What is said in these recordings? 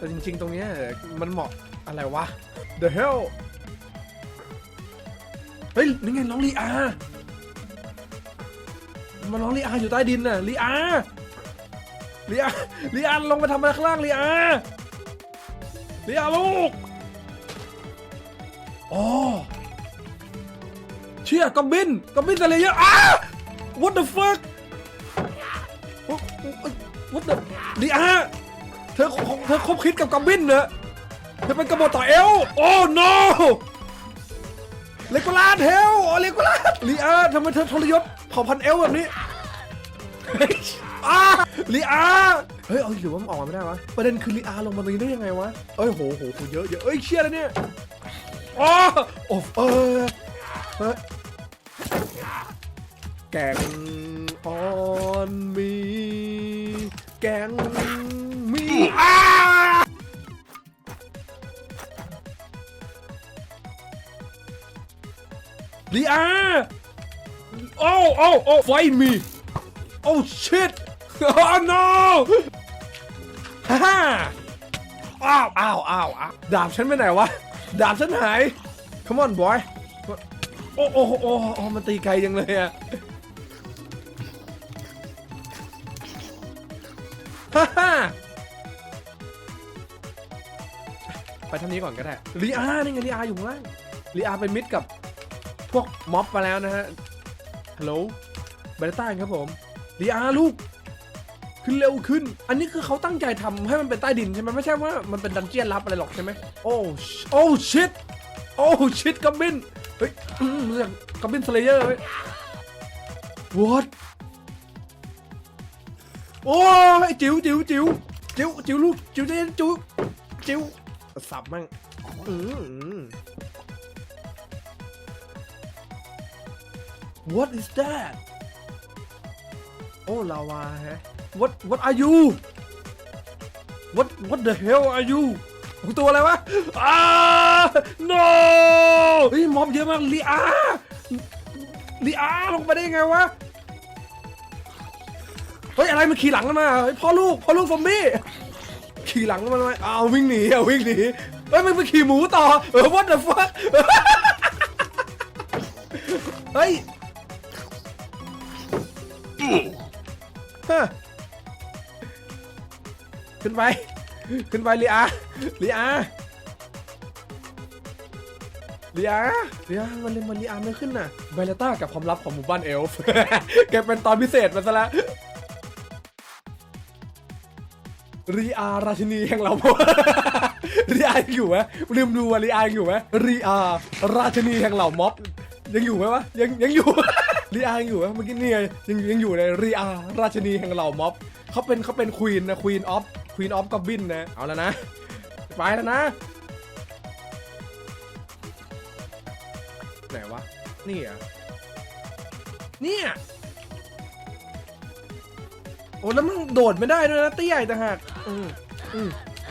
แต่จริง ๆ ตรงเนี้ยมันเหมาะอะไรวะ The hell เฮ้ยนี่ไงน้องลีอามันน้องลีอาอยู่ใต้ดินน่ะลีอาลีอาลีอาลงไปทำอะไรข้างล่างลีอาลีอาลูกอ๋อเชี่ยกอบบินกอบบินอะไรเยอะอ้า what the fuck what the ลีอา เธอเธอคบคิดกับกอบบินเหรอเธอเป็นกบฏต่อเอล โอ้ no เลโกลาสเฮลโอเลโกลาสลีอาทำไมเธอทรยศเผ่าพันธุ์เอลแบบนี้เฮ้ยอาลีอาเฮ้ย เอาหรือว่ามันออกมาไม่ได้วะ ประเด็นคือลีอาลงมาตรงนี้ได้ยังไงวะ เอ้ยโหโหโหเยอะเยอะเอ้ยเชี่ยแล้วเนี่ยอ๋อโอ้เออเฮ้ยแกงออนมี แกง ลีอาโอ้โอ้โอ้ไฟมีโอ้ shit โอ้ no ฮ่าฮ่าอ้าวอ้าวอ้าวดาบฉันไปไหนวะ ดาบฉันหาย come on boy โอ้โอ้โอ้โอ้โอ้มันตีไกลยังเลยอะฮ่าฮ่าไปทางนี้ก่อนก็ได้ลีอานี่ไงลีอาอยู่ข้างล่างลีอาเป็นมิตรกับ พวกม็อบมาแล้วนะฮะ ฮัลโหลเบต้าครับผมลีอาลูก ขึ้นเร็วขึ้น อันนี้คือเขาตั้งใจทำให้มันเป็นใต้ดินใช่ไหมไม่ใช่ว่ามันเป็นดันเจียนลับอะไรหรอกใช่ไหมโอ้โอ้ชิตโอ้ชิตกัมบินเฮ้ยรู้จักกัมบินสเลเยอร์เฮ้ย what โอ้ยจิ๋วจิ๋วจิ๋วจิ๋วจิ๋วลูกจิ๋วเจนจิ๋วจิ๋วสับมั่ง What is that โอ้ลาวาฮะ What What are you What What the hell are you ตัวอะไรวะอ้า no เฮ้ยม็อบเยอะมากลีอาลีอาลงไปได้ยังไงวะ เฮ้ยอะไรมันขี่หลังกันมาเฮ้ยพ่อลูกพ่อลูกซอมบี้ขี่หลังมันมาอ้าววิ่งหนีอะวิ่งหนีเฮ้ยมันไปขี่หมูต่อเออ what the fuck ขึ้นไป ขึ้นไปลีอาลีอาลีอาลีอามันเลยมันลีอาไม่ขึ้นน่ะไบเลต้ากับความลับของหมู่บ้านเอลฟ์แกเป็นตอนพิเศษมาซะล้วรีอาราชินีแห่งเรารีอาอยู่ไหมลืมดูว่ารีอาอยู่ไหมรีอาราชินีแห่งเหล่าม็อบ ยังอยู่ไหมวะยังยังอยู่รีอายังอยู่ไหมเมื่อกี้เนี่ยยังยังอยู่ในรีอาราชินีแห่งเหล่าม็อบเขาเป็นเขาเป็นควีนนะควีนออฟ วีนออฟกอบบินนะ เอาแล้วนะ ไปแล้วนะ ไหนวะ นี่อะเนี่ยโอ้แล้วมึงโดดไม่ได้ด้วยนะเตี้ยอีกต่หากอืมอืม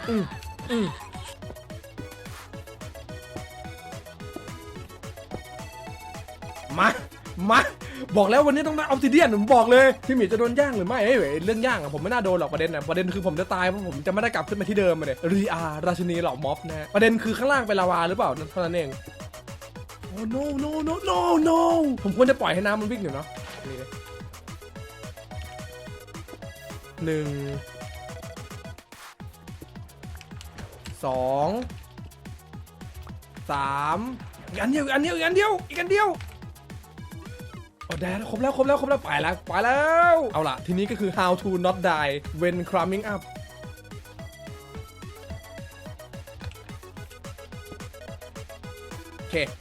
อืมอืมมา มา บอกแล้ววันนี้ต้องได้ออฟซิเดียนผมบอกเลยพี่หมีจะโดนย่างหรือไม่เอ้ยเรื่องย่างอะผมไม่น่าโดนหรอกประเด็นอะประเด็นคือผมจะตายเพราะผมจะไม่ได้กลับขึ้นมาที่เดิมเลยรีอาราชินีเหล่าม็อบนะฮะประเด็นคือข้างล่างเป็นลาวาหรือเปล่าเท่านั้นเองโอ้ no no no no no ผมควรจะปล่อยให้น้ำมันวิ่งอยู่เนาะนี่เลยหนึ่งสองสามอีกอันเดียวอีกอันเดียวอีกอันเดียวอีกอันเดียว โอ้แดนครบแล้วครบแล้วครบแล้วไปแล้วไปแล้ว เอาล่ะ ทีนี้ก็คือ how to not die when climbing up โอเค